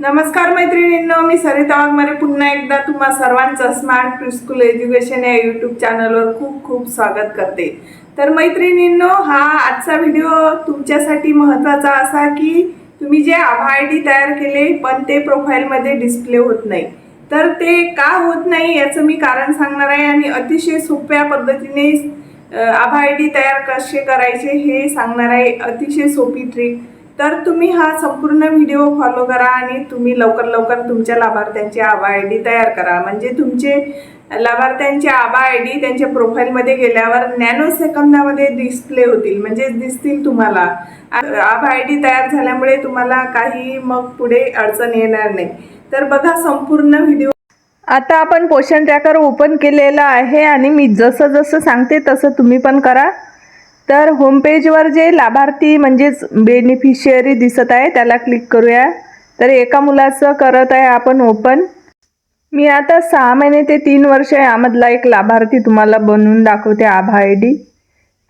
नमस्कार मैत्रिणींनो मी सरिता वाघमारे. पुन्हा एकदा तुम्हा सर्वांचं स्मार्ट प्रिस्कूल एज्युकेशन या यूट्यूब चॅनलवर खूप खूप स्वागत करते. तर मैत्रिणींनो हा आजचा व्हिडिओ तुमच्यासाठी महत्त्वाचा असा की तुम्ही जे आभा आय डी तयार केले पण ते प्रोफाईलमध्ये डिस्प्ले होत नाही. तर ते का होत नाही याचं मी कारण सांगणार आहे आणि अतिशय सोप्या पद्धतीने अ, आभा आय डी तयार कसे करायचे हे सांगणार आहे. अतिशय सोपी ट्रिक तर तुम्ही हा संपूर्ण व्हिडिओ फॉलो करा आणि तुम्ही लवकर लवकर तुमच्या लाभार्थ्यांची आभा आय डी तयार करा. म्हणजे तुमचे लाभार्थ्यांची आभा आय डी त्यांच्या प्रोफाईलमध्ये गेल्यावर नॅनो सेकंदामध्ये डिस्प्ले होतील. म्हणजे दिसतील तुम्हाला. आभा आय डी तयार झाल्यामुळे तुम्हाला काही मग पुढे अडचण येणार नाही. तर बघा संपूर्ण व्हिडिओ. आता आपण पोषण ट्रॅकर ओपन केलेला आहे आणि मी जसं जसं सांगते तसं तुम्ही पण करा. तर होमपेजवर जे लाभार्थी म्हणजेच बेनिफिशियरी दिसत आहे त्याला क्लिक करूया. तर एका मुलाचं करत आहे आपण ओपन मी आता सहा महिने ते तीन वर्ष यामधला एक लाभार्थी तुम्हाला बनवून दाखवते आभा आय डी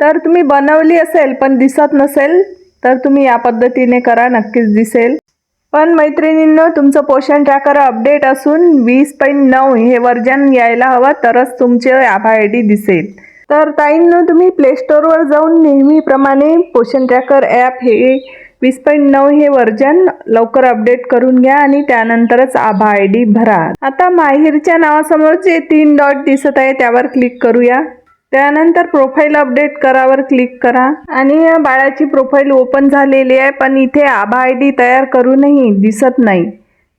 तर तुम्ही बनवली असेल पण दिसत नसेल तर तुम्ही या पद्धतीने करा नक्कीच दिसेल. पण मैत्रिणींनो तुमचं पोषण ट्रॅकर अपडेट असून वीस पॉईंट नऊ हे वर्जन यायला हवं तरच तुमचे आभा आय डी दिसेल. तर ताईंनो तुम्ही प्ले स्टोअरवर जाऊन नेहमीप्रमाणे पोषण ट्रॅकर ॲप हे वीस पॉईंट नऊ हे वर्जन लवकर अपडेट करून घ्या आणि त्यानंतरच आभा आय डी भरा. आता माहिरच्या नावासमोर जे तीन डॉट दिसत आहे त्यावर क्लिक करूया. त्यानंतर प्रोफाईल अपडेट करावर क्लिक करा. आणि बाळाची प्रोफाईल ओपन झालेली आहे पण इथे आभा आय डी तयार करूनही दिसत नाही.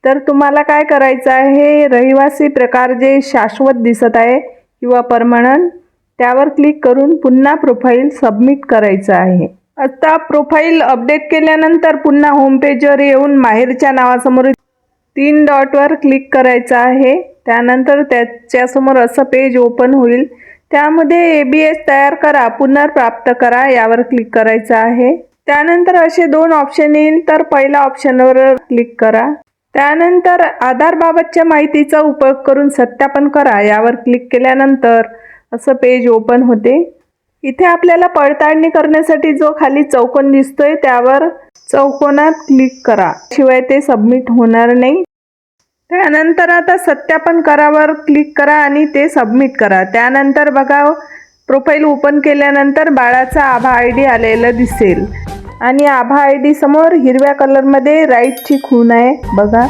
तर तुम्हाला काय करायचं आहे रहिवासी प्रकार जे शाश्वत दिसत आहे किंवा परमनंट त्यावर क्लिक करून पुन्हा प्रोफाईल सबमिट करायचं आहे. आता प्रोफाईल अपडेट केल्यानंतर पुन्हा होम पेजवर येऊन माहेरच्या नावासमोर तीन डॉटवर क्लिक करायचं आहे. त्यानंतर त्याच्यासमोर असं पेज ओपन होईल. त्यामध्ये ए बी एस तयार करा पुनर्प्राप्त करा यावर क्लिक करायचं आहे. त्यानंतर असे दोन ऑप्शन येईल तर पहिल्या ऑप्शनवर क्लिक करा. त्यानंतर आधारबाबतच्या माहितीचा उपयोग करून सत्यापन करा यावर क्लिक केल्यानंतर असं पेज ओपन होते. इथे आपल्याला पडताळणी करण्यासाठी जो खाली चौकोन दिसतोय त्यावर चौकोनात क्लिक करा. शिवाय ते सबमिट होणार नाही. त्यानंतर आता सत्यापन करावर क्लिक करा आणि ते सबमिट करा. त्यानंतर बघा प्रोफाईल ओपन केल्यानंतर बाळाचा आभा आय डी आलेलं दिसेल. आणि आभा आय डी समोर हिरव्या कलरमध्ये राईटची खून आहे बघा.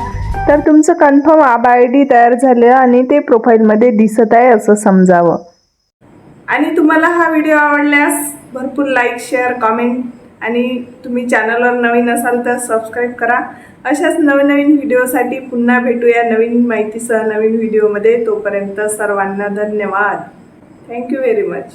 तर तुमचं कन्फर्म आभा आय डी तयार झालं आणि ते प्रोफाईलमध्ये दिसत आहे असं समजावं. आणि तुम्हाला हा व्हिडिओ आवडल्यास भरपूर लाईक शेअर कॉमेंट आणि तुम्ही चॅनलवर नवीन असाल तर सबस्क्राईब करा. अशाच नवीन नवीन व्हिडिओसाठी पुन्हा भेटूया नवीन माहितीसह नवीन व्हिडिओमध्ये तोपर्यंत सर्वांना धन्यवाद. Thank you very much